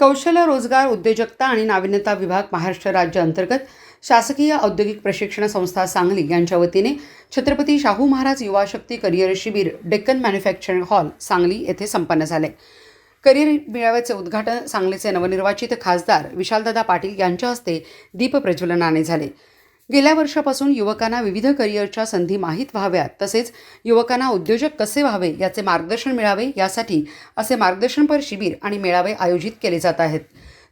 कौशल्य रोजगार उद्योजकता आणि नाविन्यता विभाग महाराष्ट्र राज्य अंतर्गत शासकीय औद्योगिक प्रशिक्षण संस्था सांगली यांच्या वतीने छत्रपती शाहू महाराज युवा शक्ती करिअर शिबिर डेक्कन मॅन्युफॅक्चरिंग हॉल सांगली येथे संपन्न झाले. करिअर मेळाव्याचे उद्घाटन सांगलीचे नवनिर्वाचित खासदार विशालदादा पाटील यांच्या हस्ते दीपप्रज्वलनाने झाले. गेल्या वर्षापासून युवकांना विविध करिअरच्या संधी माहीत व्हाव्यात तसेच युवकांना उद्योजक कसे व्हावे याचे मार्गदर्शन मिळावे यासाठी असे मार्गदर्शनपर शिबिर आणि मेळावे आयोजित केले जात आहेत.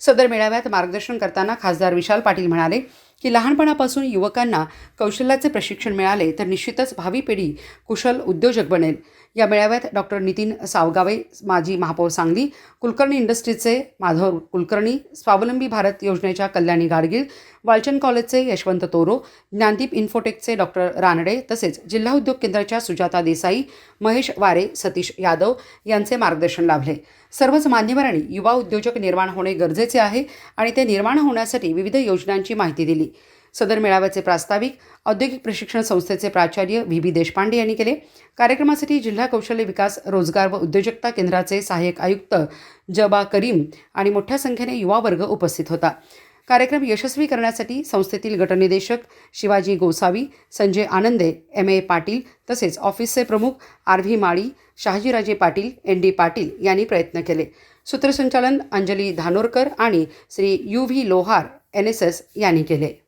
सदर मेळाव्यात मार्गदर्शन करताना खासदार विशाल पाटील म्हणाले की लहानपणापासून युवकांना कौशल्याचे प्रशिक्षण मिळाले तर निश्चितच भावी पिढी कुशल उद्योजक बनेल. या मेळाव्यात डॉक्टर नितीन सावगावे माजी महापौर सांगली कुलकर्णी इंडस्ट्रीजचे माधव कुलकर्णी स्वावलंबी भारत योजनेच्या कल्याणी गाडगीळ वालचंद कॉलेजचे यशवंत तोरो ज्ञानदीप इन्फोटेकचे डॉक्टर रानडे तसेच जिल्हा उद्योग केंद्राच्या सुजाता देसाई महेश वारे सतीश यादव यांचे मार्गदर्शन लाभले. सर्वच मान्यवरांनी युवा उद्योजक निर्माण होणे गरजेचे आहे आणि ते निर्माण होण्यासाठी विविध योजनांची माहिती दिली. सदर मेळाव्याचे प्रास्ताविक औद्योगिक प्रशिक्षण संस्थेचे प्राचार्य व्ही बी देशपांडे यांनी केले. कार्यक्रमासाठी जिल्हा कौशल्य विकास रोजगार व उद्योजकता केंद्राचे सहाय्यक आयुक्त जबा करीम आणि मोठ्या संख्येने युवा वर्ग उपस्थित होता. कार्यक्रम यशस्वी करण्यासाठी संस्थेतील गटनिदेशक शिवाजी गोसावी संजय आनंदे एम ए पाटील तसेच ऑफिसचे प्रमुख R V Mali Shahajiraje Patil N D Patil यांनी प्रयत्न केले. सूत्रसंचालन अंजली धानोरकर आणि Shri U V Lohar N S S यांनी केले.